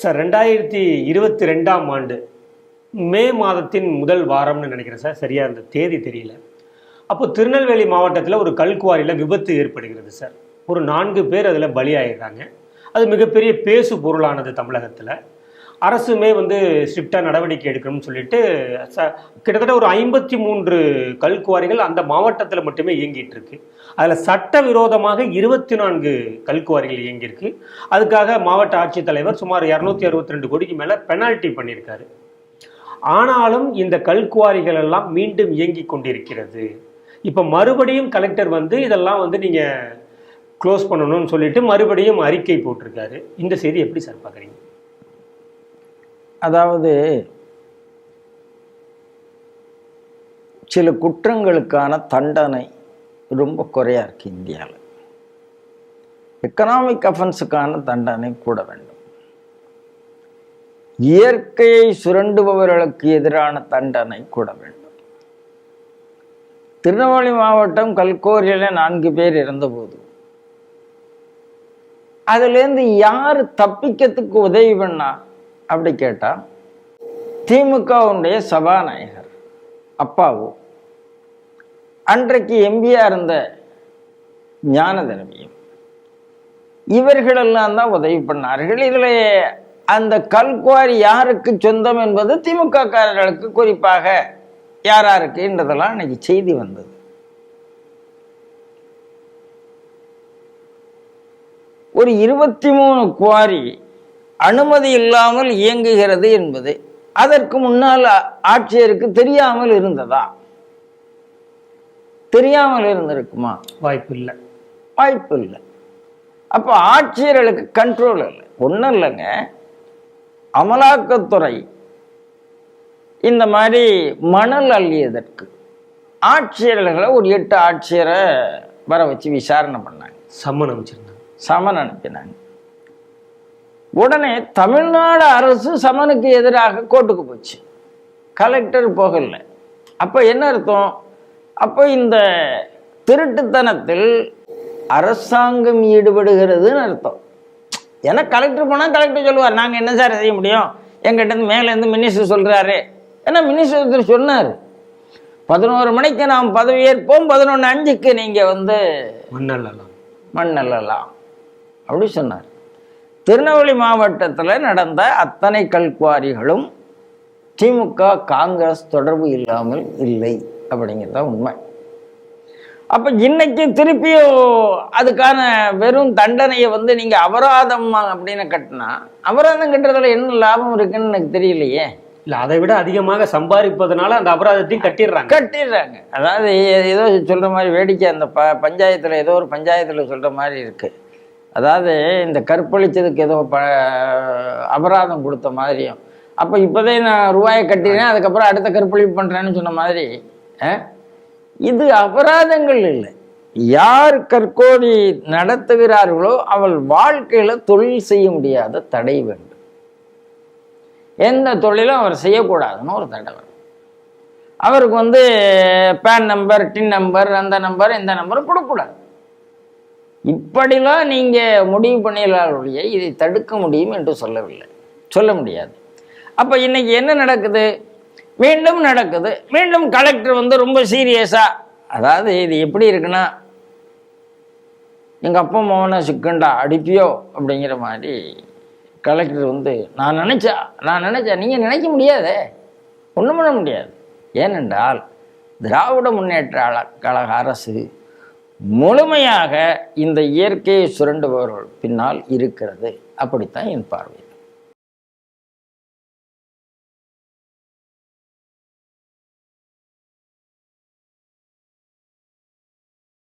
Sir ரெண்டாயிரத்தி இருபத்தி ரெண்டாம் ஆண்டு மே மாதத்தின் முதல் வாரம்னு நினைக்கிறேன் சார். சரியாக அந்த தேதி தெரியல. அப்போ திருநெல்வேலி மாவட்டத்தில் ஒரு கல்குவாரியில் விபத்து ஏற்படுகிறது சார். ஒரு நான்கு பேர் அதில் பலியாகிடுறாங்க அது மிகப்பெரிய பேசு பொருளானது தமிழகத்தில். அரசுமே வந்து ஸ்ட்ரிக்டாக நடவடிக்கை எடுக்கணும்னு சொல்லிட்டு ச கிட்டத்தட்ட ஒரு ஐம்பத்தி மூன்று கல்குவாரிகள் அந்த மாவட்டத்தில் மட்டுமே இயங்கிட்டு இருக்கு. அதில் சட்டவிரோதமாக இருபத்தி நான்கு கல்குவாரிகள் இயங்கியிருக்கு. அதுக்காக மாவட்ட ஆட்சித்தலைவர் சுமார் இரநூத்தி அறுபத்தி ரெண்டு கோடிக்கு மேலே பெனால்ட்டி பண்ணியிருக்காரு. ஆனாலும் இந்த கல்குவாரிகள் எல்லாம் மீண்டும் இயங்கி கொண்டிருக்கிறது. இப்போ மறுபடியும் கலெக்டர் வந்து இதெல்லாம் வந்து நீங்கள் க்ளோஸ் பண்ணணும்னு சொல்லிட்டு மறுபடியும் அறிக்கை போட்டிருக்காரு. இந்த செய்தி எப்படி சார் பார்க்குறீங்க அதாவது சில குற்றங்களுக்கான தண்டனை ரொம்ப குறையா இருக்குது இந்தியாவில் எக்கனாமிக் அஃபென்ஸுக்கான தண்டனை கூட வேண்டும். இயற்கையை சுரண்டுபவர்களுக்கு எதிரான தண்டனை கூட வேண்டும். திருநெல்வேலி மாவட்டம் கல்கோரியில் நான்கு பேர் இருந்தபோது அதுலேருந்து யார் தப்பிக்கிறதுக்கு உதவி பண்ணா அப்படி கேட்டால் திமுகவுடைய சபாநாயகர் அப்பாவு அன்றைக்கு எம்பியாக இருந்த ஞான இவர்களெல்லாம் தான் உதவி பண்ணார்கள். இதில் அந்த கல்குவாரி யாருக்கு சொந்தம் என்பது திமுக காரர்களுக்கு குறிப்பாக யாராருக்கு என்றதெல்லாம் அன்னைக்கு செய்தி வந்தது. ஒரு இருபத்தி மூணு குவாரி அனுமதி இல்லாமல் இயங்குகிறது என்பது அதற்கு முன்னால் ஆட்சியருக்கு தெரியாமல் இருந்ததா? தெரியாமல் இருந்திருக்குமா? வாய்ப்பு இல்லை வாய்ப்பு இல்லை அப்போ ஆட்சியர்களுக்கு கண்ட்ரோல் இல்லை. ஒன்றும் இல்லைங்க. அமலாக்கத்துறை இந்த மாதிரி மணல் அள்ளியதற்கு ஆட்சியர்களை ஒரு எட்டு ஆட்சியரை வர வச்சு விசாரணை பண்ணாங்க. சம்மன் அமைச்சிருந்தாங்க சமன் அனுப்பினாங்க. உடனே தமிழ்நாடு அரசு சமனுக்கு எதிராக கோர்ட்டுக்கு போச்சு. கலெக்டர் போகல. அப்போ என்ன அர்த்தம்? அப்போ இந்த திருட்டுத்தனத்தில் அரசாங்கம் ஈடுபடுகிறதுன்னு அர்த்தம். ஏன்னா கலெக்டர் போனால் கலெக்டர் சொல்லுவார் நாங்கள் என்ன சார் செய்ய முடியும்? எங்கிட்ட இருந்து மேலேருந்து மினிஸ்டர் சொல்கிறாரு ஏன்னா மினிஸ்டர் ஒருத்தர் சொன்னார். பதினோரு மணிக்கு நாம் பதவியேற்போம் பதினொன்று அஞ்சுக்கு நீங்கள் வந்து மண்ணல்லாம் மண்ணெல்லாம் அப்படி சொன்னார். திருநெல்வேலி மாவட்டத்தில் நடந்த அத்தனை கல்குவாரிகளும் திமுக காங்கிரஸ் தொடர்பு இல்லாமல் இல்லை அப்படிங்கிறது உண்மை. அப்போ இன்னைக்கு திருப்பியும் அதுக்கான வெறும் தண்டனையை வந்து நீங்கள் அபராதம் அப்படின்னு கட்டினா அபராதம் கட்டுறதுல என்ன லாபம் இருக்குன்னு எனக்கு தெரியலையே. இல்லை அதை விட அதிகமாக சம்பாதிப்பதனால அந்த அபராதத்தையும் கட்டிடுறாங்க. கட்டிடுறாங்க. அதாவது ஏதோ சொல்கிற மாதிரி வேடிக்கை அந்த ப பஞ்சாயத்தில் ஏதோ ஒரு பஞ்சாயத்தில் சொல்கிற மாதிரி இருக்குது அதாவது இந்த கற்பழிச்சதுக்கு ஏதோ ப அபராதம் கொடுத்த மாதிரியும். அப்போ இப்போதே நான் ரூபாயை கட்டினேன் அதுக்கப்புறம் அடுத்த கற்பழிப்பு பண்ணுறேன்னு சொன்ன மாதிரி இது அபராதங்கள் இல்லை. யார் கற்கோடி நடத்துகிறார்களோ அவள் வாழ்க்கையில் தொழில் செய்ய முடியாத தடை வேண்டும். எந்த தொழிலும் அவர் செய்யக்கூடாதுன்னு ஒரு தடை அவருக்கு வந்து பேன் நம்பர் டின் நம்பர் அந்த நம்பர் இந்த நம்பர் கொடுக்கக்கூடாது. இப்படிலாம் நீங்கள் முடிவு பண்ணிடலாருடைய இதை தடுக்க முடியும் என்று சொல்லவில்லை. சொல்ல முடியாது. அப்போ இன்றைக்கி என்ன நடக்குது? மீண்டும் நடக்குது. மீண்டும் கலெக்டர் வந்து ரொம்ப சீரியஸாக அதாவது இது எப்படி இருக்குன்னா எங்கள் அப்பா மோனை சிக்கண்டா அடிப்பியோ? அப்படிங்கிற மாதிரி கலெக்டர் வந்து நான் நினச்சா நான் நினச்சா நீங்கள் நினைக்க முடியாதே. ஒன்றும் பண்ண முடியாது. ஏனென்றால் திராவிட முன்னேற்ற கழக அரசு முழுமையாக இந்த இயற்கையை சுரண்டுபவர்கள் பின்னால் இருக்கிறது. அப்படித்தான் என் பார்வை.